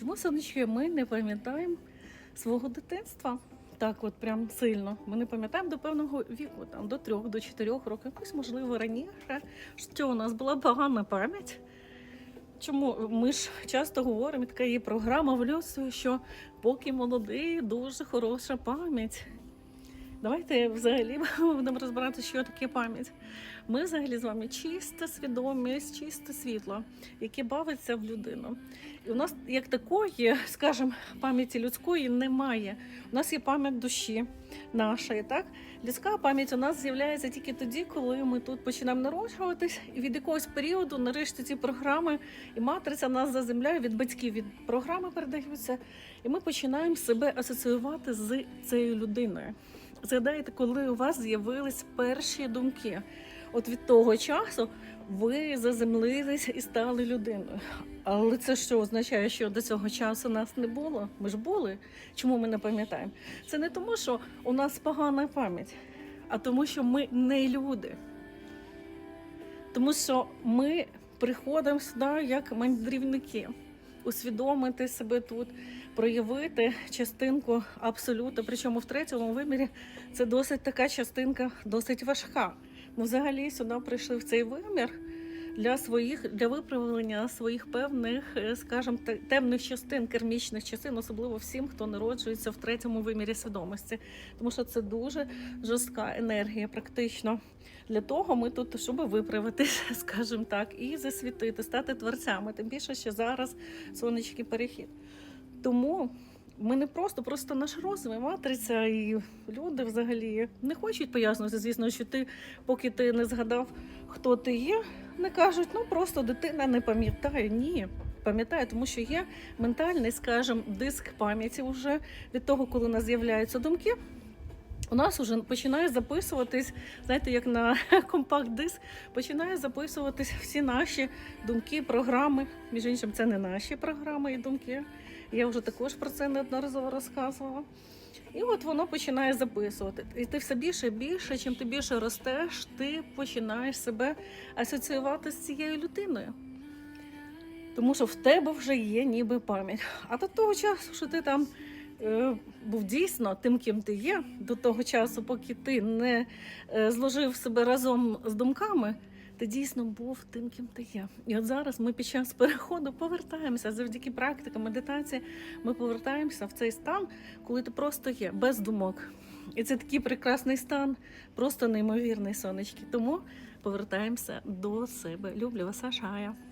Чому сонечки ми не пам'ятаємо свого дитинства? Так, от прям сильно. Ми не пам'ятаємо до певного віку, там до трьох, до чотирьох років, якось можливо раніше. Що у нас була погана пам'ять? Чому ми ж часто говоримо, така є програма в людстві, що поки молодий, дуже хороша пам'ять. Давайте взагалі будемо розбирати, що таке пам'ять. Ми взагалі з вами чиста свідомість, чисте світло, яке бавиться в людину. І у нас як такої, скажімо, пам'яті людської немає. У нас є пам'ять душі нашої. Так? Людська пам'ять у нас з'являється тільки тоді, коли ми тут починаємо народжуватись, і від якогось періоду, нарешті, ці програми і матриця нас заземляє від батьків від програми передаються, і ми починаємо себе асоціювати з цією людиною. Згадайте, коли у вас з'явились перші думки. От від того часу ви заземлились і стали людиною. Але це що означає, що до цього часу нас не було? Ми ж були. Чому ми не пам'ятаємо? Це не тому, що у нас погана пам'ять, а тому, що ми не люди. Тому що ми приходимо сюди як мандрівники, усвідомити себе тут, проявити частинку абсолюту. Причому в третьому вимірі це досить така частинка, досить важка. Ми взагалі сюди прийшли в цей вимір для своїх для виправлення своїх певних, е, скажімо, темних частин, кермічних частин, особливо всім, хто народжується в третьому вимірі свідомості, тому що це дуже жорстка енергія, практично. Для того ми тут, щоб виправитися, скажімо так, і засвітити, стати творцями. Тим більше, що зараз сонячний перехід. Тому ми не просто, просто наш розум, матриця, і люди взагалі не хочуть пояснювати, звісно, що ти, поки ти не згадав, хто ти є, не кажуть, ну просто дитина не пам'ятає. Ні. Пам'ятає, тому що є ментальний, скажімо, диск пам'яті вже від того, коли у нас з'являються думки. У нас вже починає записуватись, знаєте, як на компакт-диск, починає записуватись всі наші думки, програми. Між іншим, це не наші програми і думки. Я вже також про це неодноразово розказувала. І от воно починає записувати. І ти все більше і більше, чим ти більше ростеш, ти починаєш себе асоціювати з цією людиною. Тому що в тебе вже є ніби пам'ять. А до того часу, що ти там був дійсно тим, ким ти є, до того часу, поки ти не е, зложив себе разом з думками, ти дійсно був тим, ким ти є. І от зараз ми під час переходу повертаємося завдяки практиці, медитації. Ми повертаємося в цей стан, коли ти просто є, без думок. І це такий прекрасний стан, просто неймовірний сонечки. Тому повертаємося до себе. Люблю вас, Саша. Ая.